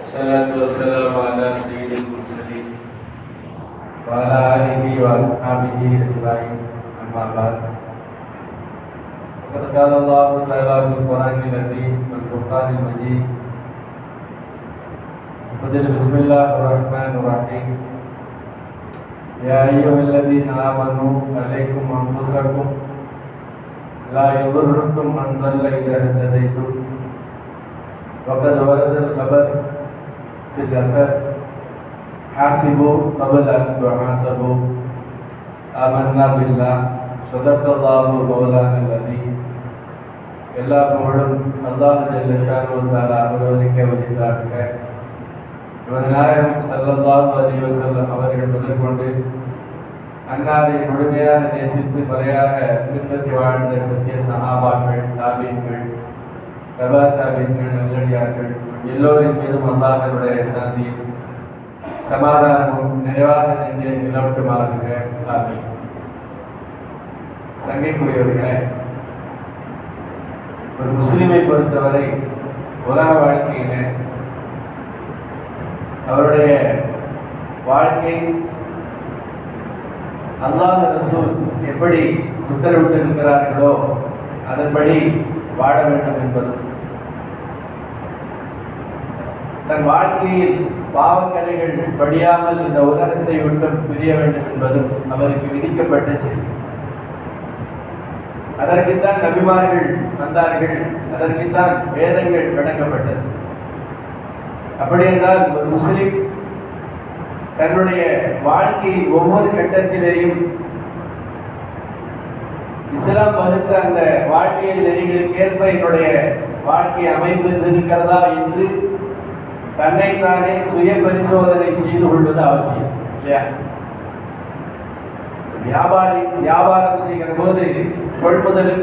الصلاة والسلام على سيد المرسلين وعلى آله وأصحابه أجمعين أما بعد فقد قال الله تعالى في القرآن العظيم والفرقان المجيد بدل بسم الله الرحمن الرحيم يا أيها الذين آمنوا عليكم أنفسكم لا يضركم من ضل إذا اهتديتم وقد ورد الخبر फिर हासिबो कबल तो हासबो आमन्ना बिल्ला சதக்கல்லாஹு மௌலான நதி எல்லா புகழும் அல்லாஹ் ஜல்லஷானு தாலா அனுபவிக்க வலிதாக நாயகம் சல்லல்லாஹு அலி வசல்லம் அவர்கள் முதல் கொண்டு அன்னாரை முழுமையாக நேசித்து முறையாக பின்பற்றி வாழ்ந்த சத்திய சகாபாக்கள் தாபீன்கள் தபா தாபீன்கள் நல்லடியார்கள் எல்லோரின் மீதும் அல்லாஹனுடைய சாந்தியும் சமாதானமும் நிறைவாக நெஞ்சே நிலவட்டுமாக ஆமீன். சங்கைக்குரியவர்களே ஒரு முஸ்லீமை பொறுத்தவரை உலக வாழ்க்கையில அவருடைய வாழ்க்கை அல்லாஹ் ரசூல் எப்படி உத்தரவிட்டு இருக்கிறார்களோ அதன்படி வாழ வேண்டும் என்பதும் தன் வாழ்க்கையில் பாவக்கரைகள் படியாமல் இந்த உலகத்தை விட்டு பிரிய வேண்டும் என்பதும் அவருக்கு விதிக்கப்பட்ட செய்தி. அதற்குத்தான் நபிமார்கள் வந்தார்கள் அதற்குத்தான் வேதங்கள் விளக்கப்பட்டது. அப்படி என்றால் ஒரு முஸ்லிம் தன்னுடைய வாழ்க்கையின் ஒவ்வொரு கட்டத்திலேயும் இஸ்லாம் வகுத்த அந்த வாழ்க்கையின் நெறிகளுக்கேற்ப என்னுடைய வாழ்க்கை அமைப்பு இருக்கிறதா என்று தன்னைத்தானே சுய பரிசோதனை செய்து கொள்வது அவசியம் இல்லையா? வியாபாரி வியாபாரம் செய்கிற போது கொள்முதல்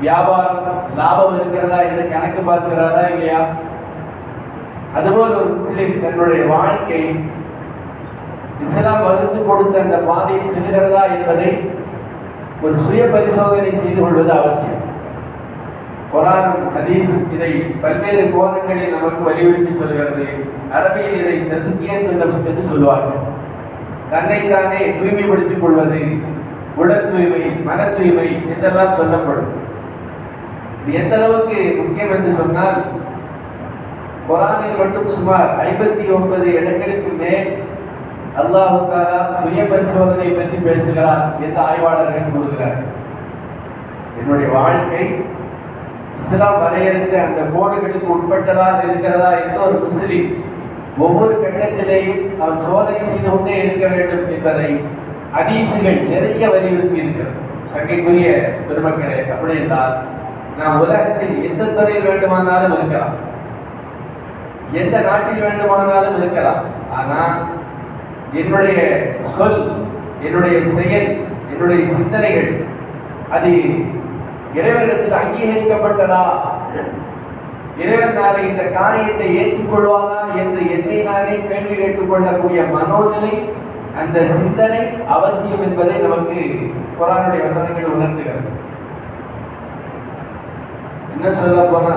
வியாபாரம் லாபம் இருக்கிறதா என்று கணக்கு பார்க்கிறாரா இல்லையா? அதுபோல் ஒரு முஸ்லிம் தன்னுடைய வாழ்க்கை இஸ்லாம் வகுத்து கொடுத்த அந்த பாதையை செல்கிறதா என்பதை ஒரு சுய பரிசோதனை செய்து கொள்வது அவசியம். குரானும் ஹதீசும் இதை பல்வேறு கோணங்களில் நமக்கு வலியுறுத்தி சொல்கிறது. அரபியில் இதை தசுக்கியத்து என்று சொல்வார்கள் தன்னைத்தானே தூய்மைப்படுத்திக் கொள்வது உடல் தூய்மை மன தூய்மை என்றெல்லாம் சொல்லப்படும். இது எந்த அளவுக்கு முக்கியம் என்று சொன்னால் குரானில் மட்டும் சுமார் ஐம்பத்தி ஒன்பது இடங்களுக்கு மேல் அல்லாஹு தாலா சுய பரிசோதனை பற்றி பேசுகிறார் என்று ஆய்வாளர்கள் கூறுகிறார் என்னுடைய வாழ்க்கை இஸ்லாம் வரையறுத்த அந்த கோடுகளுக்கு உட்பட்டதாக இருக்கிறதா என்று ஒரு முஸ்லிம் ஒவ்வொரு கட்டத்திலேயும் அவன் சோதனை செய்து கொண்டே இருக்க வேண்டும் என்பதை அதீசுகள் நிறைய வலியுறுத்தி இருக்கிறது சங்கைக்குரிய பெருமக்களே அப்படி என்றால் நாம் உலகத்தில் எந்த துறையில் வேண்டுமானாலும் இருக்கலாம். எந்த நாட்டில் வேண்டுமானாலும் இருக்கலாம். ஆனால் என்னுடைய சொல் என்னுடைய செயல் என்னுடைய சிந்தனைகள் அது இறைவனிடத்தில் அங்கீகரிக்கப்பட்டதா? இறைவன் நாளை இந்த காரியத்தை ஏற்றுக்கொள்வானா என்று என்னை நானே கேள்வி கேட்டுக்கொள்ளக்கூடிய மனோநிலை அந்த சிந்தனை அவசியம் என்பதை நமக்கு குரானுடைய வசனங்கள் உணர்த்துகிறது. என்ன சொல்ல போனா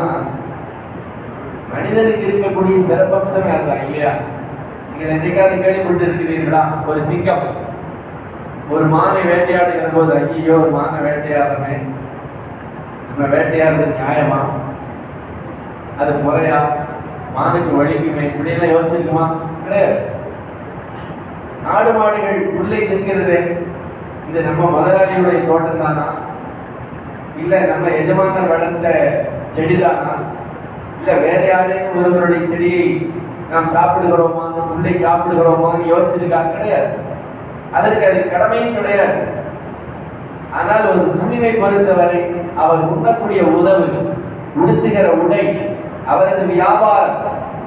மனிதனுக்கு இருக்கக்கூடிய சிறப்பம்சமே அதுதான் இல்லையா? நீங்கள் என்றைக்காவது கேள்விப்பட்டு இருக்கிறீர்களா ஒரு சிங்கம். ஒரு மானை வேட்டையாடுகிற போது ஐயோ ஒரு மானை வேட்டையாடுறேன். நம்ம வேட்டையாடுறது நியாயமா? அது முறையா? மானுக்கு வழிக்குமே இப்படியெல்லாம் யோசிச்சிருக்குமா கிடையாது. நாடு மாடுகள் உள்ளே நிற்கிறது இது நம்ம முதலாளியுடைய தோட்டம் தானா இல்லை நம்ம எஜமானர் வளர்த்த செடிதானா? இல்லை வேற யாரையும் ஒருவருடைய செடியை நாம் சாப்பிடுகிறோமா அந்த புல்லை சாப்பிடுகிறோமான்னு யோசிச்சிருக்கா? கிடையாது. அதற்கு அது கடமையும் கிடையாது. ஆனால் ஒரு முஸ்லிமை பொறுத்தவரை அவர் உண்ணக்கூடிய உதவு உடுத்துகிற உடை அவரது வியாபாரம்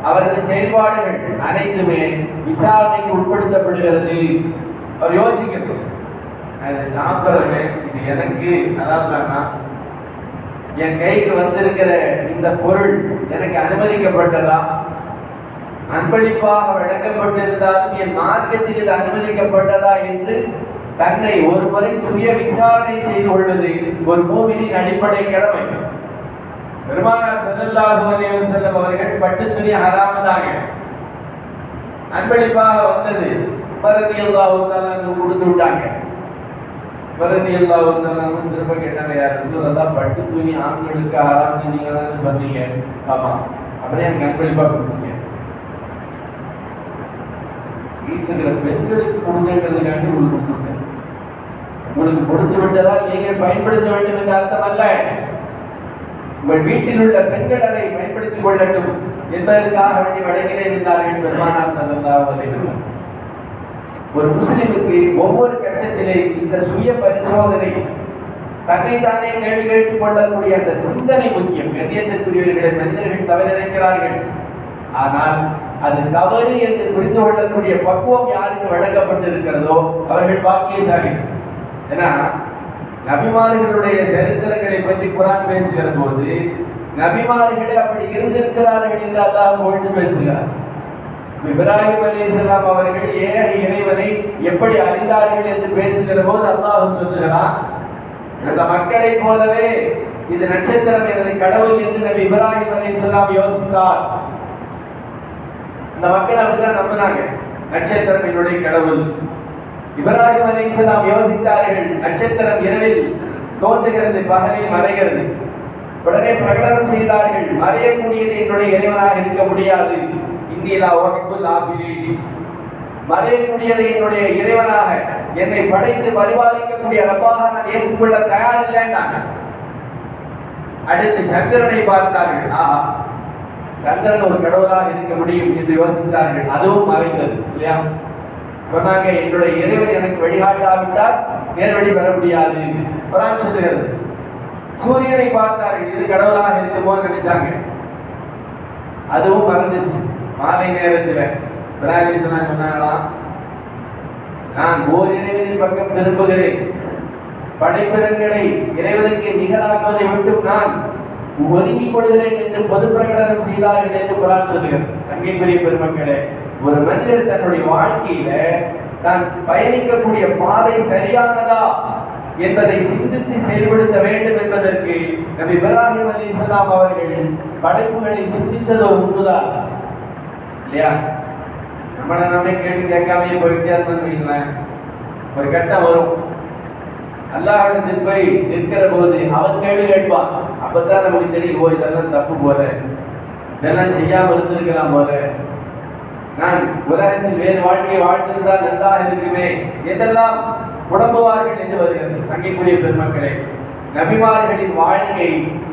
அவரது செயல்பாடுகள் அனைத்துமே விசாரணைக்கு உட்படுத்தப்படுகிறது. அவர் யோசிக்கணும் அதை சாப்பிட்றது இது எனக்கு அதாவது என் கைக்கு வந்திருக்கிற இந்த பொருள் எனக்கு அனுமதிக்கப்பட்டதா? அன்பளிப்பாக வழங்கப்பட்டிருந்தாலும் என் மார்க்கத்தில் இது அனுமதிக்கப்பட்டதா? என்று தன்னை ஒரு முறை சுய விசாரணை செய்து கொள்வது ஒரு மூவினின் அடிப்படை கடமை. பெருமானார் ஸல்லல்லாஹு அலைஹி வஸல்லம் அவர்கள் பட்டு துணி ஹராம் அன்பளிப்பாக வந்தது. பரதி அல்லாஹு கொடுத்து விட்டாங்க. பரதி அல்லாஹு திரும்ப கேட்டாங்க யார் ரசூலல்லாஹ் பட்டு துணி ஆண்களுக்கு ஆறாம் நீங்க தான் சொன்னீங்க? ஆமா. அப்படியே எனக்கு அன்பளிப்பா கொடுத்தீங்க. வீட்டில் இருக்கிற பெண்களுக்கு கொடுங்கிறதுக்காண்டி உங்களுக்கு உங்களுக்கு கொடுத்து விட்டதால் நீங்கள் பயன்படுத்த வேண்டும் என்ற அர்த்தம் அல்ல உங்கள் வீட்டில் உள்ள பெண்கள் அதை பயன்படுத்திக் கொள்ளட்டும் என்பதற்காக வேண்டி வழங்கினேன் என்றார்கள் பெருமானார் ஸல்லல்லாஹு அலைஹி ஒரு முஸ்லிமுக்கு ஒவ்வொரு கட்டத்திலே இந்த சுய பரிசோதனை தன்னை தானே கேள்வி கேட்டுக் கொள்ளக்கூடிய அந்த சிந்தனை முக்கியம். கண்ணியத்திற்குரியவர்களை மனிதர்கள் தவறிழைக்கிறார்கள் ஆனால் அது தவறு என்று புரிந்து கொள்ளக்கூடிய பக்குவம் யாருக்கு வழங்கப்பட்டிருக்கிறதோ அவர்கள் பாக்கியசாலி. ஏன்னா நபிமார்களுடைய சரித்திரங்களை பற்றி குரான் பேசுகிற போது நபிமார்களே அப்படி இருந்திருக்கிறார்கள் என்று அல்லாஹ் ஒழித்து பேசுகிறார். இப்ராஹிம் அலைஹிஸ்ஸலாம் அவர்கள் ஏக இறைவனை எப்படி அறிந்தார்கள் என்று பேசுகிற போது அல்லாஹ் சொல்லுகிறான் அந்த மக்களைப் போலவே இது நட்சத்திரம் எனது கடவுள் என்று நபி இப்ராஹிம் அலைஹிஸ்ஸலாம் யோசித்தார். அந்த மக்கள் அப்படிதான் நம்பினாங்க நட்சத்திரம் என்னுடைய கடவுள். இப்ராஹிம் அலைஹிஸ்ஸலாம் யோசித்தார்கள். நட்சத்திரம் இரவில் தோன்றுகிறது பகலில் மறைகிறது. உடனே பிரகடனம் செய்தார்கள். மறையக்கூடியது என்னுடைய இறைவனாக இருக்க முடியாது. இந்தியிலா உகப்புல் ஆபிலி மறையக்கூடியதை என்னுடைய இறைவனாக என்னை படைத்து பரிபாலிக்கக்கூடிய ரப்பாக நான் ஏற்றுக்கொள்ள தயார் இல்லைன்னாங்க அடுத்து சந்திரனை பார்த்தார்கள். ஆஹா சந்திரன் ஒரு கடவுளாக இருக்க முடியும் என்று யோசித்தார்கள். அதுவும் மறைந்தது இல்லையா? சொன்னாங்க என்னுடைய இறைவன் எனக்கு வழிகாட்டாவிட்டால் நேர்வழி பெற முடியாது. குரான் சொல்லுகிறது. சூரியனை பார்த்தார்கள் இது கடவுளாக இருக்குமோ நினைச்சாங்க. அதுவும் மறந்துச்சு. மாலை நேரத்தில் பிராயசனா சொன்னாங்களாம் நான் ஓர் இறைவனின் பக்கம் திரும்புகிறேன். படைப்பிடங்களை இறைவனுக்கு நிகழாக்குவதை மட்டும் நான் ஒதுங்கிக் கொள்கிறேன் என்று பொது பிரகடனம் செய்தார்கள் என்று குரான் சங்கை பெரிய பெருமக்களே ஒரு மனிதர் தன்னுடைய வாழ்க்கையில தான் பயணிக்கக்கூடிய பாதை சரியானதா என்பதை சிந்தித்து செயல்படுத்த வேண்டும் என்பதற்கு நபி இப்ராஹிம் அலி இஸ்லாம் அவர்கள் படைப்புகளை சிந்தித்ததோ உண்மைதான் இல்லையா? நம்மளை நாமே கேட்டு கேட்காமயே போயிட்டே இருந்தோம்னு இல்லை ஒரு கட்டம் வரும். அல்லாஹிடத்தில் போய் நிற்கிற போது அவன் கேள்வி கேட்பான். அப்பதான் நமக்கு தெரியும் ஓ இதெல்லாம் தப்பு போல. இதெல்லாம் செய்யாம இருந்திருக்கலாம் போல. நான் உலகத்தில் வேறு வாழ்க்கையை வாழ்ந்திருந்தால் நன்றாக இருக்குமே என்றெல்லாம் புடம்புவார்கள் என்று வருகிறது. சங்கைக்குரிய பெருமக்களே நபிமார்களின் வாழ்க்கை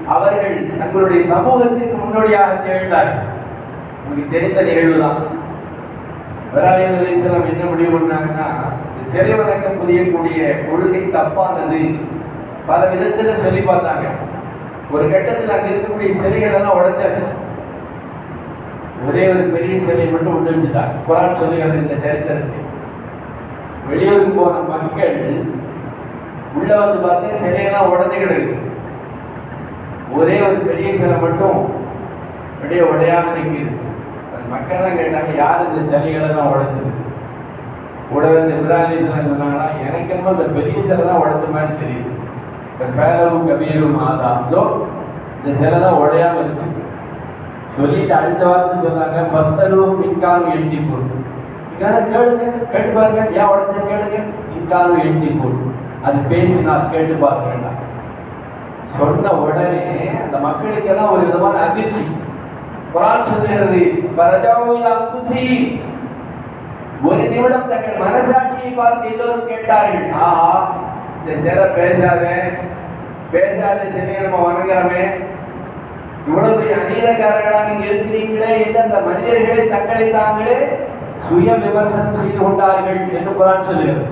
அவர்கள் தங்களுடைய சமூகத்திற்கு முன்னோடியாக திகழ்ந்தார் உங்களுக்கு தெரிந்த நிகழ்வுதான். இப்ராஹிம் அலிஸ்லாம் என்ன முடிவு பண்ணாங்கன்னா சிறை வணக்கம் புரியக்கூடிய கொள்கை தப்பானது. பல விதத்துல சொல்லி பார்த்தாங்க. ஒரு கட்டத்தில் அங்க இருக்கக்கூடிய சிலைகள் எல்லாம் உடைச்சாச்சு. ஒரே ஒரு பெரிய சிலை மட்டும் விட்டு வச்சுட்டாங்க குரான் சொல்லுகிறது இந்த சரித்திரத்தை. வெளியூருக்கு போன மக்கள் உள்ள வந்து பார்த்தா சிலையெல்லாம் உடனே கிடக்கு. ஒரே ஒரு பெரிய சிலை மட்டும் அப்படியே உடையாம நிற்கிது அது மக்கள்லாம் கேட்டாங்க யார் இந்த சிலைகளெல்லாம் உடைச்சது? உடனே இந்த இப்ராஹிம் சொன்னாங்கன்னா எனக்கு என்னமோ இந்த பெரிய சிலை தான் உடைச்ச மாதிரி தெரியுது. இந்த பேரவும் கபீரும் மாதா இந்த சிலை தான் உடையாம இருக்கு. சொல்லிட்டு அடுத்த வார்த்தை சொன்னாங்க ஃபர்ஸ்ட் அளவு இன்காலம் எழுதி போடு. இங்கே கேளுங்க கேட்டு பாருங்க. ஏன் உடச்ச கேளுங்க? இன்காலம் எழுதி போடு. அது பேசினால் கேட்டு பாருங்க சொன்ன உடனே அந்த மக்களுக்கெல்லாம் ஒரு விதமான அதிர்ச்சி. குரான் சொல்லுகிறது பரஜாவில் அங்குசி. ஒரு நிமிடம் தங்கள் மனசாட்சியை பார்த்து எல்லோரும் கேட்டார்கள். ஆஹா இந்த சிலை பேசாத பேசாத சிலையை நம்ம வணங்குறமே. இவ்வளவு பெரிய அநீதக்காரர்களாக நீங்க இருக்கிறீங்களே என்று அந்த மனிதர்களே தங்களை தாங்களே சுய விமர்சனம் செய்து கொண்டார்கள் என்று குரான் சொல்லுகிறது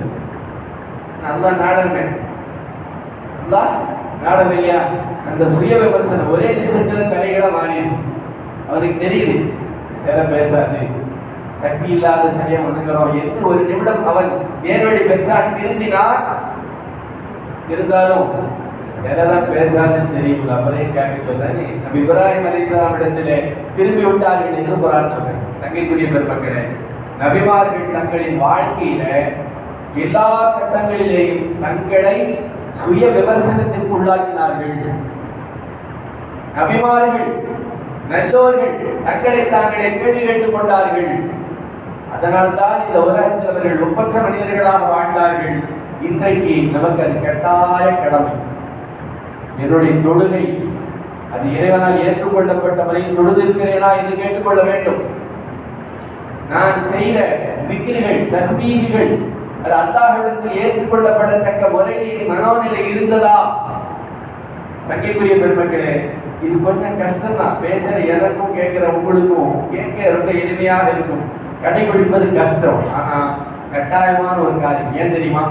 நல்ல நாடகமே நல்லா ஐயா இல்லையா? அந்த சுய விமர்சனம் ஒரே நிமிஷத்துல தலைகளை மாறிடுச்சு. அவனுக்கு தெரியுது சில பேசாது. சக்தி இல்லாத சரியா வணங்குறோம். என்று ஒரு நிமிடம் அவன் நேர்வழி பெற்றான். திருந்தினான். இருந்தாலும் என்னதான் பேசாதுன்னு தெரியுங்களா அவரே கேட்க சொன்னாரு நம்ம இப்ராஹிம் அலி இஸ்லாம் இடத்திலே திரும்பி விட்டார்கள் என்று குரான் சொன்னேன் சங்கைக்குரிய பெருமக்களே நபிமார்கள் தங்களின் வாழ்க்கையில எல்லா கட்டங்களிலேயும் தங்களை சுய விமர்சனத்திற்கு உள்ளாக்கினார்கள். நபிமார்கள் நல்லோர்கள் தங்களை தாங்களே கேள்வி கேட்டுக் கொண்டார்கள். அதனால்தான் இந்த உலகத்தில் அவர்கள் ஒப்பற்ற மனிதர்களாக வாழ்ந்தார்கள். இன்றைக்கு நமக்கு அது கட்டாய கடமை. என்னுடைய தொழுகை. அது இறைவனால் ஏற்றுக்கொள்ளப்பட்ட முறையில் தொழுதிருக்கிறேனா என்று கேட்டுக்கொள்ள வேண்டும். நான் செய்த விக்கிரிகள் தஸ்மீகள் அது அல்லாஹிடத்தில் ஏற்றுக்கொள்ளப்படத்தக்க முறையில் மனோநிலை இருந்ததா? சங்கைக்குரிய பெருமக்களே இது கொஞ்சம் கஷ்டம் தான் பேசுற எதற்கும் கேட்கிற உங்களுக்கும் கேட்க ரொம்ப எளிமையாக இருக்கும். கடைபிடிப்பது கஷ்டம். ஆனா கட்டாயமான ஒரு காரியம். ஏன் தெரியுமா?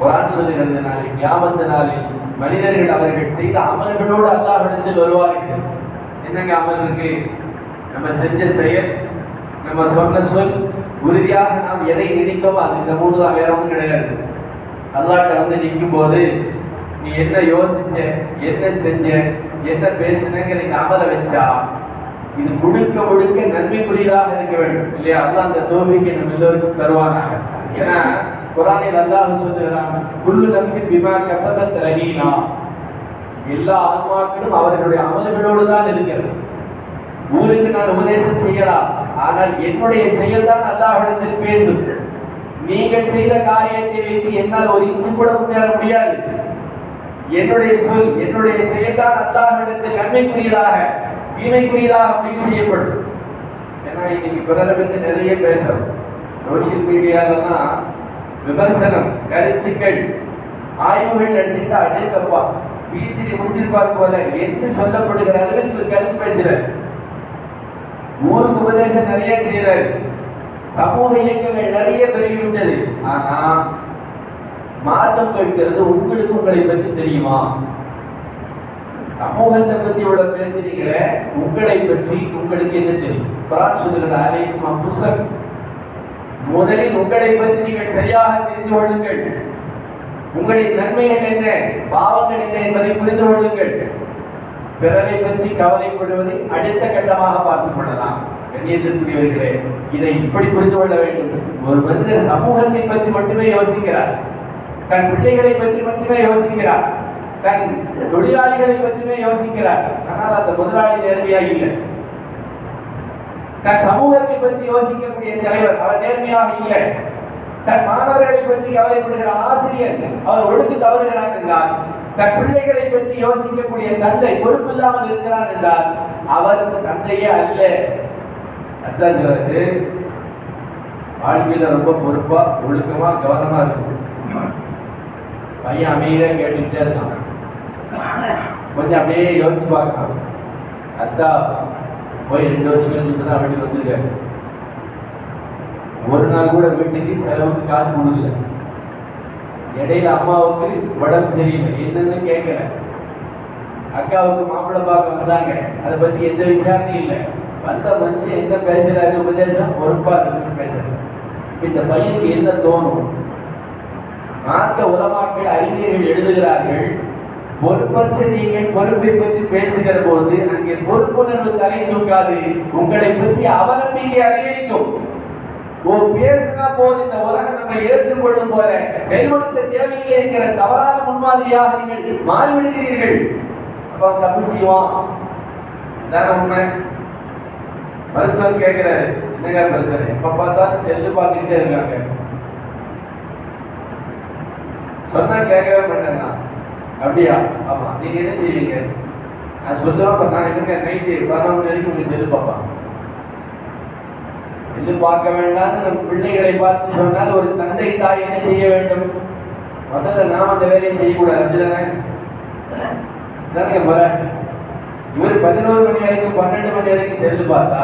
குரான் சொல்லுகிறது நாளை கியாமத்து நாளில் மனிதர்கள் அவர்கள் செய்த அமல்களோடு அல்லாஹிடத்தில் வருவார்கள். என்னங்க அமல் இருக்கு? நம்ம செஞ்ச செயல் நம்ம சொன்ன சொல் உறுதியாக நாம் எதை நினைக்கவோ அது இந்த மூணு தான் வேற ஒன்றும் கிடையாது. அல்லாஹ்ட்ட வந்து நிற்கும் போது நீ என்ன யோசிச்ச என்ன செஞ்ச என்ன பேசுனங்கிற இந்த அமலை வச்சா இது முழுக்க முழுக்க நன்மைக்குரியதாக இருக்க வேண்டும். இல்லையா? அல்லாஹ் அந்த தோல்விக்கு நம்ம எல்லோருக்கும் தருவாங்க ஏன்னா குரானில் அல்லாஹ் சொல்லுகிறான் குல்லு நப்சி பிமா கசபத் ரஹீனா. எல்லா ஆன்மாக்களும் அவர்களுடைய அமல்களோடு தான் இருக்கிறது. ஊருக்கு நான் உபதேசம் செய்யலாம் ஆனால் என்னுடைய செயல் தான் அல்லாஹிடத்தில் பேசும். நீங்கள் செய்த காரியத்தை வைத்து என்னால் ஒரு இன்ச்சு கூட முன்னேற முடியாது. என்னுடைய சொல் என்னுடைய செயல்தான் அல்லாஹிடத்தில் நன்மைக்குரியதாக தீமைக்குரியதாக முடிவு செய்யப்படும். ஏன்னா இன்னைக்கு பிறரை பற்றி நிறைய பேசுறோம். சோசியல் மீடியாலலாம் விமர்சனம் கருத்துக்கள் ஆய்வுகள் அடிச்சிட்டா அடே தப்பா. பிஹெச்டி முடிச்சிருப்பார் போல என்று சொல்லப்படுகிற அளவுக்கு ஒரு கருத்து பேசுறார் ஊருக்கு உபதேசம் நிறைய செய்யறாரு சமூக இயக்கங்கள் நிறைய பெருகிவிட்டது. ஆனா மாற்றம் கேட்கிறது உங்களுக்கு உங்களை பற்றி தெரியுமா? சமூகத்தை பத்தி இவ்வளவு பேசுறீங்களே உங்களை பற்றி உங்களுக்கு என்ன தெரியும்? குரான் சொல்லுகிற அலைக்கும் அம்புசக் முதலில் உங்களை பற்றி நீங்கள் சரியாக தெரிந்து கொள்ளுங்கள். உங்களின் நன்மைகள் என்ன? பாவங்கள் என்ன என்பதை புரிந்து கொள்ளுங்கள். பிறரை பற்றி கவலைப்படுவதை அடுத்த கட்டமாக பார்த்துக் கொள்ளலாம். கண்ணியத்திற்குரியவர்களே இதை இப்படி புரிந்து கொள்ள வேண்டும். ஒரு மனிதர் சமூகத்தை பற்றி மட்டுமே யோசிக்கிறார். தன் பிள்ளைகளை பற்றி மட்டுமே யோசிக்கிறார். தன் தொழிலாளிகளை பற்றியுமே யோசிக்கிறார். ஆனால் அந்த முதலாளி நேர்மையாக இல்லை. தன் சமூகத்தை பற்றி யோசிக்கக்கூடிய தலைவர் அவர் நேர்மையாக இல்லை. தன் மாணவர்களை பற்றி கவலைப்படுகிற ஆசிரியர் அவர் ஒழுங்கு தவறுகிறார் என்றார். தன் பிள்ளைகளை பற்றி யோசிக்கக்கூடிய தந்தை பொறுப்பில்லாமல் இருக்கிறார் என்றால் அவர் தந்தையே அல்ல. அதான் வாழ்க்கையில ரொம்ப பொறுப்பா ஒழுக்கமா கவனமா இருக்கும் பையன் அமைதியா கேட்டுக்கிட்டே இருக்கான். கொஞ்சம் அப்படியே யோசிச்சு பார்க்கலாம் அத்தா போய் ரெண்டு வருஷம் கழிச்சு தான் வீட்டுக்கு வந்திருக்காரு ஒரு நாள் கூட வீட்டுக்கு செலவுக்கு காசு கொடுக்கல. இடையில அம்மாவுக்கு உடம்பு சரியில்லை. என்னன்னு கேட்கல. அக்காவுக்கு மாப்பிள்ளை பார்க்க வந்தாங்க. அதை பத்தி எந்த விசாரணையும் இல்லை. வந்த மனுஷன் எந்த பேசுறாரு உபதேசம் பொறுப்பா இருக்குன்னு பேசுறாரு. இந்த பையனுக்கு என்ன தோணும்? மார்க்க உலமாக்கள் அறிஞர்கள் எழுதுகிறார்கள் பொறுப்பற்ற நீங்கள் பொறுப்பை பற்றி பேசுகிற போது அங்கே பொறுப்புணர்வு தலை தூக்காது. உங்களை பற்றி அவநம்பிக்கை அதிகரிக்கும். ஓ பேசினா போது இந்த உலகம் நம்ம ஏற்றுக்கொள்ளும் போல. செயல்படுத்த தேவையில்லை என்கிற தவறான முன்மாதிரியாக நீங்கள் மாறிவிடுகிறீர்கள். அப்ப தப்பு செய்வான் இதான உண்மை. மருத்துவர் கேட்கிறாரு என்னங்க பிரச்சனை? எப்ப பார்த்தாலும் செல்லு பார்த்துக்கிட்டே இருக்காங்க. சொன்னா கேட்கவே மாட்டேங்க அப்படியா? ஆமா. நீங்க என்ன செய்வீங்க? நான் சொல்லுவேன் நான் என்னங்க நைட்டு பதினொன்று வரைக்கும் உங்க செல்லு பார்ப்பான் செல்லு பார்க்க வேண்டாம்னு நம் பிள்ளைகளை பார்த்து சொன்னால் ஒரு தந்தை தாய் என்ன செய்ய வேண்டும்? முதல்ல நாம் அந்த வேலையை செய்யக்கூடாது அப்படிதானே? தானே முறை. இவர் பதினோரு மணி வரைக்கும் பன்னெண்டு மணி வரைக்கும் செல்லு பார்த்தா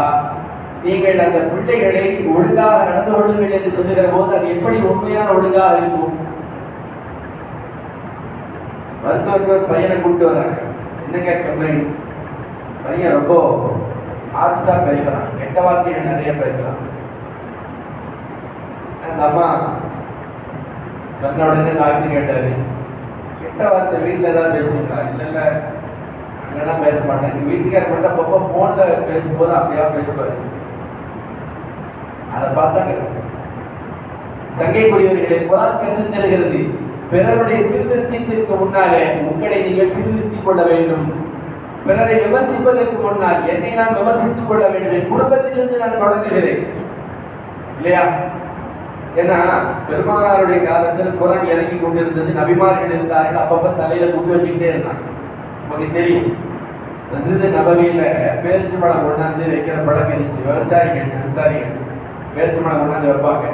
நீங்கள் அந்த பிள்ளைகளை ஒழுங்காக நடந்து கொள்ளுங்கள் என்று சொல்லுகிற போது அது எப்படி உண்மையான ஒழுங்காக இருக்கும்? மருத்துவருக்கு ஒரு பையனை கூப்பிட்டு வர்றாங்க. என்னங்க கம்ப்ளைண்ட் பையன் ரொம்ப ஆர்ட்ஸா பேசுகிறான் கெட்ட வார்த்தைகள் நிறைய பேசுகிறான் அந்த அம்மா சொன்ன உடனே டாக்டர் கேட்டாரு கெட்ட வார்த்தை வீட்டில் தான் பேசுவீங்களா? இல்லை இல்லை. அங்கெல்லாம் பேச மாட்டேன் எங்கள் வீட்டுக்கார மட்டும் அப்பப்போ ஃபோனில் பேசும்போது அப்படியா பேசுவார். அதை பார்த்தாங்க. சங்கைக்குரியவர்களை குரான் தெரிகிறது. பிறருடைய சீர்திருத்தத்திற்கு முன்னாலே உங்களை நீங்கள் சீர்திருத்திக் கொள்ள வேண்டும். பிறரை விமர்சிப்பதற்கு முன்னால் என்னை நான் விமர்சித்துக் கொள்ள வேண்டும். என் குடும்பத்திலிருந்து நான் தொடங்குகிறேன். இல்லையா? ஏன்னா பெருமானாருடைய காலத்தில் குரான் இறங்கி கொண்டிருந்தது. நபிமார்கள் இருந்தார்கள். அப்பப்ப தலையில குண்டு வச்சுக்கிட்டே இருந்தாங்க. உங்களுக்கு தெரியும். மஸ்ஜித் நபவியில பேரிச்சு பழம் கொண்டாந்து வைக்கிற பழக்கம் இருந்துச்சு. விவசாயிகள் விவசாயிகள். பேரிச்சு பழம் கொண்டாந்து வைப்பாங்க.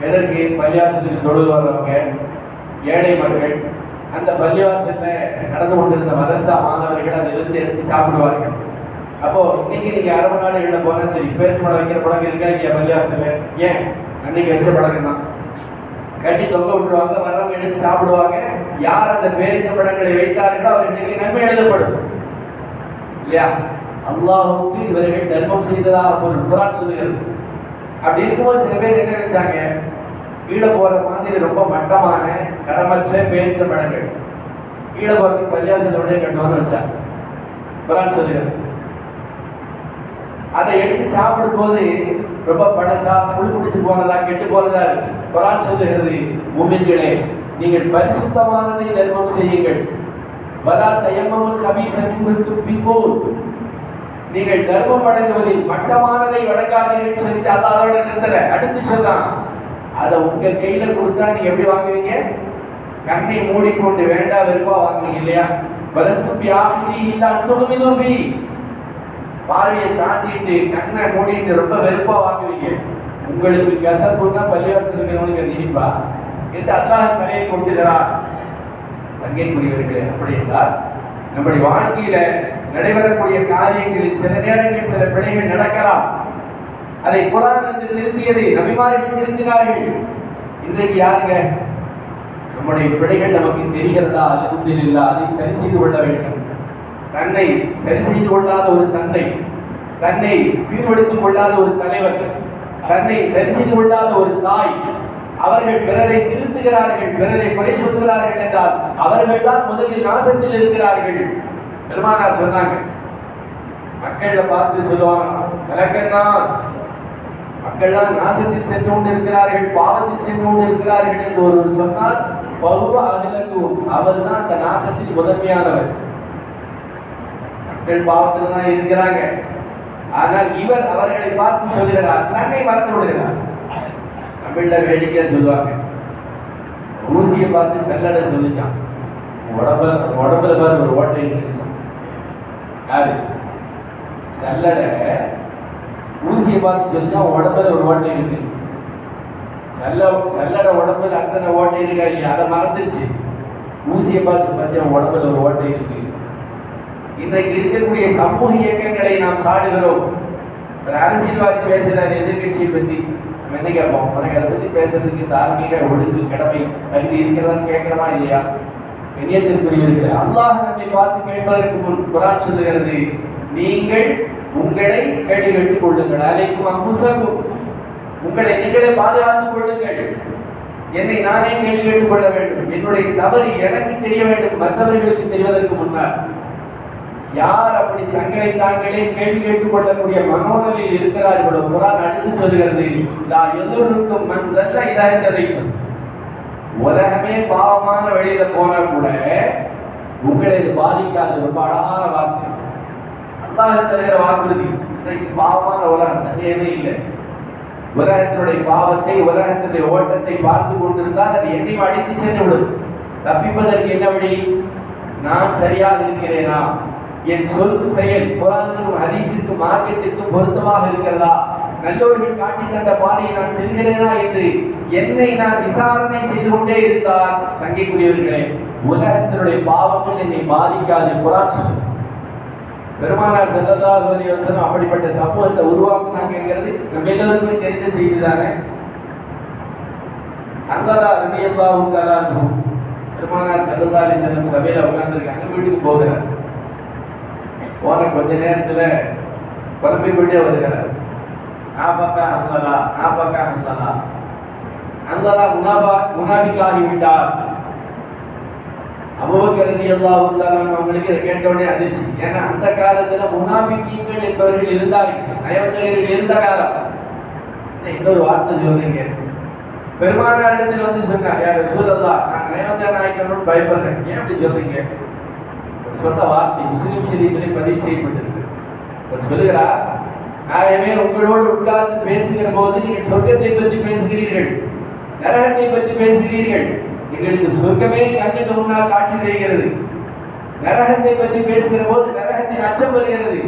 எதற்கு? பள்ளியாசத்துக்கு தொழுது வர்றவங்க. ஏழை மகள் அந்த பள்ளிவாசல்ல நடந்து கொண்டிருந்த மதரசா மாணவர்கள் அதை இருந்து எடுத்து சாப்பிடுவார்கள். அப்போ இன்னைக்கு நீங்க அரபு நாடுகள்ல போனா சரி பேச படம் வைக்கிற படம் இருக்கா இல்லையா பள்ளிவாசல்ல? ஏன்? அன்னைக்கு வச்ச பழக்கம் தான். கட்டி தொங்க விட்டுருவாங்க வர்றவங்க எடுத்து சாப்பிடுவாங்க. யார் அந்த பேரித்த படங்களை வைத்தார்களோ அவர்களுக்கு நன்மை எழுதப்படும். இல்லையா? அல்லாஹுக்கு இவர்கள் தர்மம் செய்ததாக ஒரு குரான் சொல்லுகிறது. அப்படி இருக்கும்போது சில பேர் என்ன நினைச்சாங்க? கீழே போற மாதிரி ரொம்ப மட்டமான கடமற்ற பேரித்த படங்கள். கீழே போறதுக்கு பள்ளியாசலோட கட்டுவான்னு வச்சார். குரான் சொல்லுகிறது அதை எடுத்து சாப்பிடும் போது ரொம்ப பழசா புல் குடிச்சு போனதா கெட்டு போனதா இருக்கு. குரான் சொல்லுகிறது மூமின்களே நீங்கள் பரிசுத்தமானதை தர்மம் செய்யுங்கள். வலா தயம்மமுல் கபீசமின் துப்பிப்போல் நீங்கள் தர்மம் வழங்குவதில் மட்டமானதை வழங்காதீர்கள் சொல்லிட்டு அல்லாதோட நிறுத்தல. அடுத்து சொன்னான் அதை உங்க கையில கொடுத்தா நீங்க எப்படி வாங்குவீங்க? கண்ணை மூடிக்கொண்டு வேண்டா வெறுப்பா வாங்குவீங்க இல்லையா? வரஸ்துப்பி ஆகுதி இல்ல அன்புமிதுபி பார்வையை தாண்டிட்டு கண்ணை மூடிட்டு ரொம்ப வெறுப்பா வாங்குவீங்க. உங்களுக்கு கசப்புன்னா பள்ளிவாசல் இருக்கிறவனுக்கு அது என்று அல்லாஹ் தலையை கொண்டுகிறார் சங்கைக்குரியவர்களே அப்படி என்றால் நம்முடைய வாழ்க்கையில நடைபெறக்கூடிய காரியங்களில் சில நேரங்களில் சில பிழைகள் நடக்கலாம். அதை புராணத்தில் நிறுத்தியதை நபிமாரிகள் நிறுத்தினார்கள். இன்றைக்கு யாருங்க? நம்முடைய பிழைகள் நமக்கு தெரிகிறதா? அல்ஹம்துலில்லாஹ் அதை சரி செய்து கொள்ள வேண்டும். தன்னை சரி செய்து கொள்ளாத ஒரு தந்தை தன்னை சீர்படுத்திக் கொள்ளாத ஒரு தலைவர் தன்னை சரி செய்து கொள்ளாத ஒரு தாய் அவர்கள் பிறரை திருத்துகிறார்கள் பிறரை குறை சொல்கிறார்கள் என்றால் அவர்கள் தான் முதலில் நாசத்தில் இருக்கிறார்கள். பெருமானார் சொன்னாங்க மக்களை பார்த்து சொல்லுவாங்க மக்கள்லாம் நாசத்தில் சென்று கொண்டு இருக்கிறார்கள் பாவத்தில் சென்று கொண்டு இருக்கிறார்கள் என்று ஒருவர் சொன்னால் பருவ அகிலக்கும் அவர் தான் அந்த நாசத்தில் முதன்மையானவர். மக்கள் பாவத்தில் தான் இருக்கிறாங்க. ஆனால் இவர் அவர்களை பார்த்து சொல்கிறார் தன்னை மறந்து விடுகிறார். தமிழ்ல வேடிக்கை சொல்லுவாங்க. ஊசியை பார்த்து செல்லட சொல்லிச்சான் உடம்புல உடம்புல பாரு ஒரு ஓட்டை யாரு? செல்லடை ஊசியை பார்த்து சொல்லுங்க உடம்புல ஒரு ஓட்டை இருக்கு. செல்ல செல்லட உடம்புல அத்தனை ஓட்டை இருக்கா இல்லையா? அதை மறந்துருச்சு. ஊசியை பார்த்து பார்த்தியா உடம்புல ஒரு ஓட்டை இருக்கு. இன்றைக்கு இருக்கக்கூடிய சமூக இயக்கங்களை நாம் சாடுகிறோம். ஒரு அரசியல்வாதி பேசுகிறார் எதிர்கட்சியை பற்றி நம்ம என்ன கேட்போம்? உனக்கு அதை பற்றி பேசுறதுக்கு தார்மீக ஒழுங்கு கடமை தகுதி இருக்கிறதான்னு கேட்கிறோமா இல்லையா? இணையத்திற்குரியவர்கள் அல்லாஹ் நம்மை பார்த்து கேட்பதற்கு முன் குரான் சொல்லுகிறது நீங்கள் உங்களை கேள்வி கேட்டுக் கொள்ளுங்கள். அலைக்கும் அம்புசகும் உங்களை நீங்களே பாதுகாத்துக் கொள்ளுங்கள். என்னை நானே கேள்வி கேட்டுக் கொள்ள வேண்டும். என்னுடைய தவறு எனக்கு தெரிய வேண்டும். மற்றவர்களுக்கு தெரிவதற்கு முன்னால். யார் அப்படி தங்களை தாங்களே கேள்வி கேட்டுக் கொள்ளக்கூடிய மனோநிலையில் இருக்கிறார்களோ குரான் அடுத்து சொல்கிறது. நான் எதிர்க்கும் மந்தல்ல தெரியும் உலகமே பாவமான வழியில போனா கூட உங்களை பாதிக்காத பாதிக்காது. ரொம்ப அழகான வார்த்தை. அல்லாஹ் தருகிற வாக்குறுதி. இன்றைக்கு பாவமான உலகம் சந்தேகமே இல்லை. உலகத்தினுடைய பாவத்தை உலகத்தினுடைய ஓட்டத்தை பார்த்து கொண்டிருந்தால் அது என்னையும் அடித்து சென்று விடும் தப்பிப்பதற்கு என்ன வழி? நான் சரியாக இருக்கிறேனா? என் சொல் செயல் குரானுக்கும் ஹரிசிற்கும் மார்க்கத்திற்கும் பொருத்தமாக இருக்கிறதா? நல்லவர்கள் காட்டி தந்த பாதையை நான் செல்கிறேனா என்று என்னை நான் விசாரணை செய்து கொண்டே இருந்தால் சங்கைக்குரியவர்களே உலகத்தினுடைய பாவங்கள் என்னை பாதிக்காது. குரான் பெருமானார் செல்லல்லாஹு வசனம் அப்படிப்பட்ட சமூகத்தை உருவாக்குனாங்கிறது நம்ம எல்லோருக்குமே தெரிந்த செய்தி தானே? அங்கதா ரலியல்லாஹு தஆலா அன்ஹு. பெருமானார் செல்லல்லாஹு அலைஹி சபையில் உட்காந்துருக்காங்க வீட்டுக்கு போகிறார். போன கொஞ்ச நேரத்தில் குழம்பி போயிட்டே வருகிறார். ஆபக்கா அங்கலா ஆபக்கா அங்கலா அங்கலா முனாபா முனாபிக்காகி விட்டார். அபுபக்கர் ரலியல்லாஹு அவங்களுக்கு இதை கேட்டவுடனே அதிர்ச்சி. ஏன்னா அந்த காலத்துல முனாபிக்கீங்கள் என்பவர்கள் இருந்தார்கள். நயவஞ்சகர்கள் இருந்த காலம். இன்னொரு வார்த்தை சொல்றீங்க பெருமானாரிடத்தில் வந்து சொன்னார் யார் சூழல்லா நான் நயவஞ்சகன் ஆயிக்கணும்னு பயப்படுறேன். ஏன் அப்படி சொல்றீங்க? அவர் சொன்ன வார்த்தை முஸ்லிம் செய்திகளை பதிவு செய்யப்பட்டிருக்கு. அவர் சொல்லுகிறார் ஆகவே உங்களோடு உட்கார்ந்து பேசுகிற போது நீங்கள் சொர்க்கத்தை பற்றி பேசுகிறீர்கள் நரகத்தை பற்றி பேசுகிறீர்கள். எங்களுக்கு சொர்க்கமே கண்ணுக்கு முன்னால் காட்சி தெரிகிறது. நரகத்தை பற்றி பேசுகிற போது நரகத்தின் அச்சம் வருகிறது.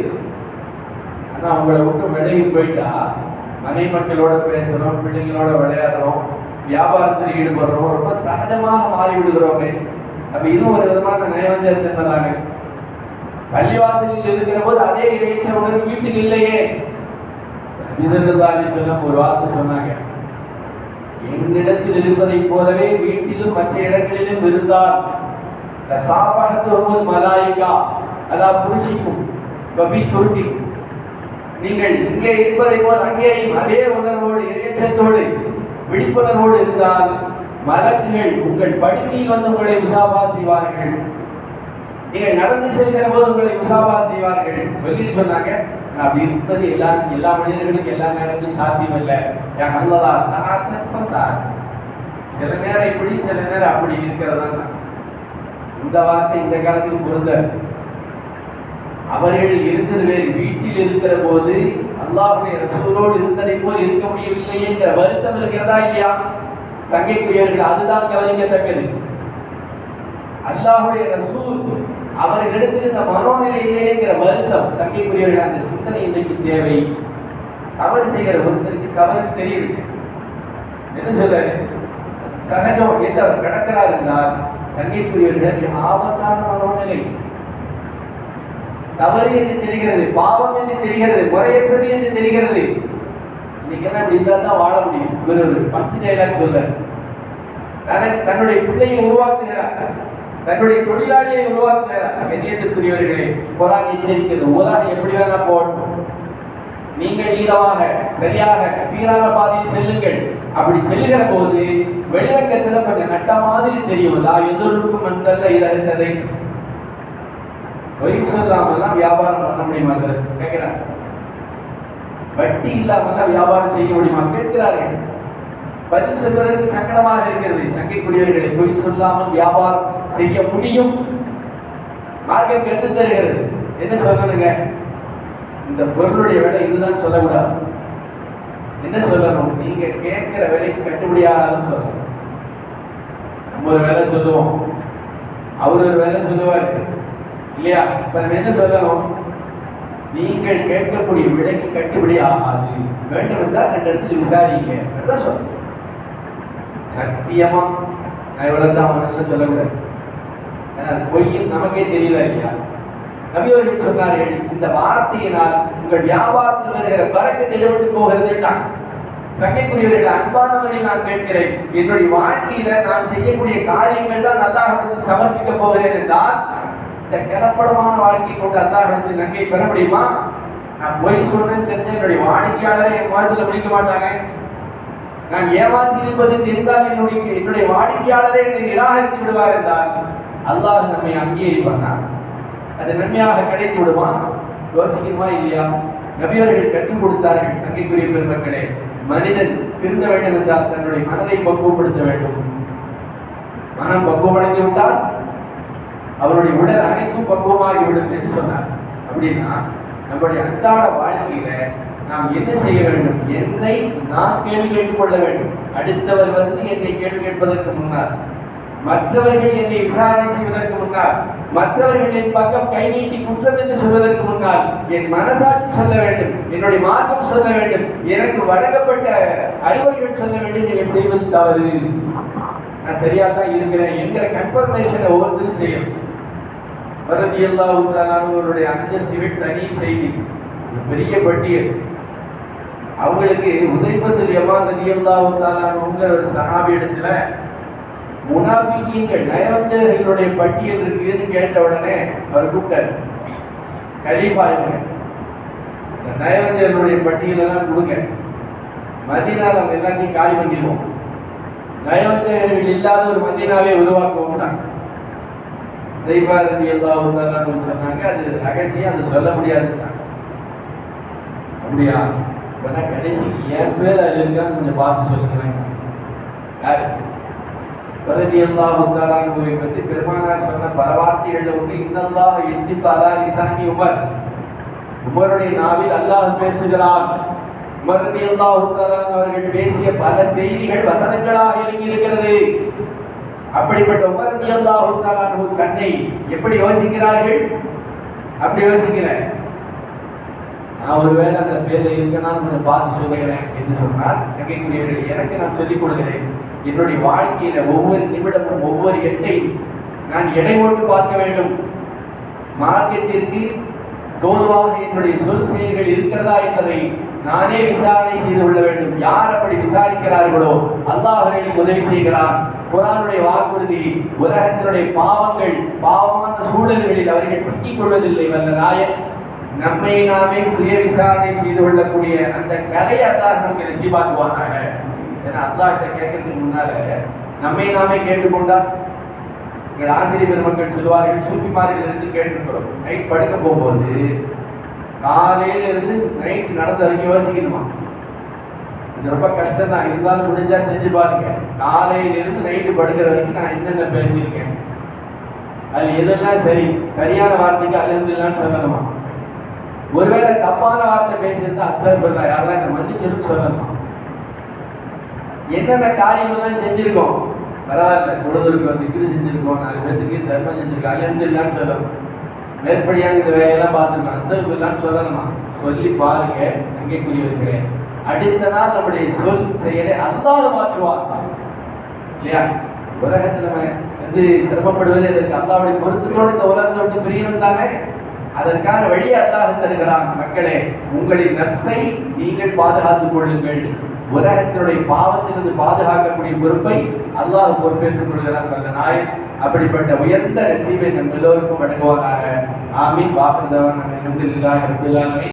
ஆனா அவங்கள விட்டு விலகி போயிட்டா மனை மக்களோட பேசுறோம் பிள்ளைங்களோட விளையாடுறோம் வியாபாரத்தில் ஈடுபடுறோம் ரொம்ப சகஜமாக மாறி விடுகிறோமே அப்ப இதுவும் ஒரு விதமான நயவஞ்சகத்தன்மை பள்ளிவாசலில் இருக்கிற போது அதே இறைச்ச உணர்வு வீட்டில் இல்லையே. நபிசல்லாலி செல்லம் ஒரு வார்த்தை சொன்னாங்க. என்னிடத்தில் இருப்பதைப் போலவே வீட்டிலும் மற்ற இடங்களிலும் இருந்தால் சாப்பாகத்துவமும் மலாயிகா அதா புருஷிக்கும் பபி துருட்டி நீங்கள் இங்கே இருப்பதை போல் அங்கேயும் அதே உணர்வோடு இறைச்சத்தோடு விழிப்புணர்வோடு இருந்தால் மலக்குகள் உங்கள் படுக்கையில் வந்து உங்களை உசாபா செய்வார்கள். நீங்கள் நடந்து செல்கிற போது உங்களை முசாபா செய்வார்கள். சொல்லி சொன்னாங்க. அப்படி இருப்பது எல்லா எல்லா மனிதர்களுக்கும் எல்லா நேரங்களும் சாத்தியம் இல்லை என் நல்லதா சாத்தப்ப சார் சில நேரம் இப்படி சில நேரம் அப்படி இருக்கிறதா இந்த வார்த்தை இந்த காலத்தில் பொருந்த. அவர்கள் இருந்தது வேறு வீட்டில் இருக்கிற போது அல்லாவுடைய ரசூலோடு இருந்ததை போல் இருக்க முடியவில்லை என்ற வருத்தம் இருக்கிறதா இல்லையா? சங்கைக்குரியர்கள் அதுதான் கவனிக்கத்தக்கது. அல்லாஹுடைய ரசூல் அவர்களிடத்தில் இந்த மனோநிலை இல்லைங்கிற வருத்தம் சங்கைக்குரியவர்கள் அந்த சிந்தனை இன்றைக்கு தேவை. தவறு செய்கிற ஒருத்தருக்கு தவறு தெரியுது என்ன சொல்றாரு? சகஜம் எந்த அவர் கிடக்கிறார் என்றால் சங்கைக்குரியவர்கள் ஆபத்தான மனோநிலை தவறு என்று தெரிகிறது பாவம் என்று தெரிகிறது முறையற்றது என்று தெரிகிறது. இன்னைக்கெல்லாம் இப்படி தான் வாழ முடியும். இவர் ஒரு பஞ்சு டைலாக் சொல்ல தன்னுடைய பிள்ளையை உருவாக்குகிறார். தன்னுடைய தொழிலாளியை உருவாக்குகிறார் கண்ணியத்திற்குரியவர்களே குரான் எச்சரிக்கிறது. உலகம் எப்படி வேணா போகட்டும். நீங்கள் ஈரமாக சரியாக சீரான பாதையில் செல்லுங்கள். அப்படி செல்லுகிற போது வெளிரங்கத்துல கொஞ்சம் நட்ட மாதிரி தெரியும். லா எதிர்க்கும் மந்தல்ல இதை பொய் சொல்லாமல்லாம் வியாபாரம் பண்ண முடியுமா கேட்கிறார். வட்டி இல்லாமலாம் வியாபாரம் செய்ய முடியுமா? கேட்கிறார்கள். பதில் சொல்வதற்கு சங்கடமாக இருக்கிறது. சங்கைக்குரியவர்களை பொய் சொல்லாமல் வியாபாரம் செய்ய முடியும். மார்க்கம் கெட்டு தருகிறது. என்ன சொல்லணுங்க? இந்த பொருளுடைய விலை இதுதான் சொல்லக்கூடாது. என்ன சொல்லணும்? நீங்க கேட்கிற விலைக்கு கட்டுப்படியாகாதுன்னு சொல்லணும். நம்ம ஒரு வேலை சொல்லுவோம். அவர் ஒரு வேலை சொல்லுவார். இல்லையா? இப்ப நம்ம என்ன சொல்லணும்? நீங்கள் கேட்கக்கூடிய விலைக்கு கட்டுப்படி ஆகாது. வேண்டும் என்றால் ரெண்டு இடத்துல விசாரிங்க. சொல்லணும். சத்தியமா? நான் இவ்வளவு தான் அவனெல்லாம் சொல்லக்கூடாது. ஏன்னா பொய்யும் நமக்கே தெரியல இல்லையா? நபி சொன்னார்கள் இந்த வார்த்தையினால் உங்கள் வியாபாரத்தில் வருகிற பறக்க தெளிவிட்டு போகிறதுட்டான் சங்கைக்குரியவர்கள் அன்பானவர்கள் நான் கேட்கிறேன். என்னுடைய வாழ்க்கையில நான் செய்யக்கூடிய காரியங்கள் தான் அல்லாஹிடத்தில் சமர்ப்பிக்க போகிறேன் என்றால் இந்த கிளப்படமான வாழ்க்கை கொண்டு அல்லாஹிடத்தில் நன்மை பெற முடியுமா? நான் பொய் சொன்னேன்னு தெரிஞ்ச என்னுடைய வாடிக்கையாளரை என் முகத்தில் முடிக்க மாட்டாங்க. நான் ஏமாற்றி இருப்பது தெரிந்தால் என்னுடைய என்னுடைய வாடிக்கையாளரை என்னை நிராகரித்து விடுவார் என்றால் அல்லாஹ் நம்மை அங்கீகரிப்பானா அது நன்மையாக கிடைத்து விடுமா? யோசிக்கணுமா இல்லையா? நபியவர்கள் கற்றுக் கொடுத்தார்கள் சங்கைக்குரிய பெருமக்களே. மனிதன் திருந்த வேண்டும் என்றால் தன்னுடைய மனதை பக்குவப்படுத்த வேண்டும். மனம் பக்குவமடைந்து விட்டால் அவருடைய உடல் அனைத்தும் பக்குவமாகிவிடும் என்று சொன்னார். அப்படின்னா நம்முடைய அன்றாட வாழ்க்கையில நாம் என்ன செய்ய வேண்டும்? என்னை நான் கேள்வி கேட்டுக்கொள்ள வேண்டும். அடுத்தவர் வந்து என்னை கேள்வி கேட்பதற்கு முன்னால். மற்றவர்கள் என்னை விசாரணை செய்வதற்கு முன்னால். மற்றவர்கள் என் பக்கம் கை நீட்டி குற்றம் என்று சொல்வதற்கு முன்னால். என் மனசாட்சி சொல்ல வேண்டும். என்னுடைய மார்க்கம் சொல்ல வேண்டும். எனக்கு வழங்கப்பட்ட அறிவுரைகள் சொல்ல வேண்டும். நீங்கள் செய்வது தவறு. நான் சரியா தான் இருக்கிறேன். என்கிற கன்ஃபர்மேஷனை ஒவ்வொருத்தரும் செய்யணும். வரதி அந்த சிவில் தனி செய்தி. பெரிய பட்டியல். அவங்களுக்கு உதயபத்தில் எவ்வாறு ரதி அல்லாவுங்கிற ஒரு சகாபி இடத்துல? முனாபிக்கீங்கள் நயவஞ்சகர்களுடைய பட்டியல் இருக்குன்னு கேட்ட உடனே அவர் கூப்பிட்டார். கலீஃபா இவங்க. இந்த நயவஞ்சர்களுடைய பட்டியலெல்லாம் கொடுங்க. மதினால அவங்க எல்லாத்தையும் காலி பண்ணிடுவோம். நயவஞ்சகர்கள் இல்லாத ஒரு மதினாவே உருவாக்குவோம்னா. தெய்வாரதி எல்லாவும் சொன்னாங்க அது ரகசியம் அது சொல்ல முடியாது அப்படியா? இப்ப கடைசிக்கு என் பேர் அது கொஞ்சம் பார்த்து சொல்லுங்களேன். யாரு? பரதி அல்லாஹுத்தாலானுவை பற்றி பெருமானார் சொன்ன பல வார்த்தைகள் ஒன்று இன்னல்லாஹ் எத்திப்பாலா லிசானி உமர். உமருடைய நாவில் அல்லாஹ் பேசுகிறான் உமர் ரலியல்லாஹு தஆலா அவர்கள் பேசிய பல செய்திகள் வசனங்களாக இறங்கி இருக்கிறது அப்படிப்பட்ட உமர் ரலியல்லாஹு தஆலா அன்ஹு தன்னை எப்படி யோசிக்கிறார்கள்? அப்படி யோசிக்கிறேன். நான் ஒருவேளை அந்த பேர்ல இருக்கனான்னு கொஞ்சம் பார்த்து சொல்லுகிறேன் என்று சொன்னார் சங்கைக்குரியவர்கள் எனக்கு நான் சொல்லிக் கொடுக்கிறேன். என்னுடைய வாழ்க்கையில ஒவ்வொரு நிமிடமும் ஒவ்வொரு எட்டை நான் எடை போட்டு பார்க்க வேண்டும். மார்க்கத்திற்கு தோதுவாக என்னுடைய சொல் செயல்கள் இருக்கிறதா என்பதை நானே விசாரணை செய்து கொள்ள வேண்டும். யார் அப்படி விசாரிக்கிறார்களோ அல்லாஹ் அவர்களுக்கு உதவி செய்கிறார் குரானுடைய வாக்குறுதி உலகத்தினுடைய பாவங்கள் பாவமான சூழல்களில் அவர்கள் சிக்கிக் கொள்வதில்லை. வல்ல நாயன் நம்மை நாமே சுய விசாரணை செய்து கொள்ளக்கூடிய அந்த கலையை அல்லாஹ் நமக்கு நசீபாக்குவானாக ஏன்னா அல்லாஹ்கிட்ட கேட்கறதுக்கு முன்னால நம்மை நாமே கேட்டுக்கொண்டா எங்கள் ஆசிரியர் பெருமக்கள் சொல்லுவார்கள் சூப்பிமாரில் இருந்து கேட்டுக்கிறோம் நைட் படுக்க போகும்போது காலையில இருந்து நைட் நடந்த வரைக்கும் யோசிக்கணுமா? இது ரொம்ப கஷ்டம் தான். இருந்தாலும் முடிஞ்சா செஞ்சு பாருங்க. காலையிலிருந்து நைட்டு படுக்கிற வரைக்கும் நான் என்னென்ன பேசியிருக்கேன்? அது எதெல்லாம் சரி? சரியான வார்த்தைக்கு அலிருந்துலான்னு சொல்லணுமா? ஒருவேளை தப்பான வார்த்தை பேசியிருந்தா அசர் பண்ணா யாரெல்லாம் என்ன மன்னிச்சிருந்து சொல்லணுமா என்னென்ன காரியங்கள்லாம் செஞ்சிருக்கோம்? பரவாயில்ல தொழுதலுக்கு திக்ரு செஞ்சிருக்கோம் நாலு பேர்த்துக்கு தர்மம் செஞ்சிருக்கோம் அலிருந்துலான்னு சொல்லணும். மேற்படியாக இந்த வேலையெல்லாம் பார்த்துருக்கோம் அசர் இல்லான்னு சொல்லணுமா? சொல்லி பாருங்க சங்கைக்குரியவர்களே. அடுத்த நாள் நம்முடைய சொல் செயலை அல்லாத மாற்றுவார் இல்லையா? உலகத்துல நம்ம வந்து சிரமப்படுவது இதற்கு அல்லாவுடைய பொருத்தத்தோடு இந்த உலகத்தை விட்டு பிரியணும் தானே? அதற்கான வழியை அல்லாஹ் தருகிறான். மக்களே உங்களின் நர்சை நீங்கள் பாதுகாத்துக் கொள்ளுங்கள். உலகத்தினுடைய பாவத்திலிருந்து பாதுகாக்கக்கூடிய பொறுப்பை அல்லாஹ் பொறுப்பேற்றுக் கொள்கிறான். வல்ல நாயன் அப்படிப்பட்ட உயர்ந்த நசீபை நம் எல்லோருக்கும் வழங்குவாராக ஆமீன். வாசந்தவன் அல்ஹம்துலில்லாஹி ரப்பில் ஆலமீன்.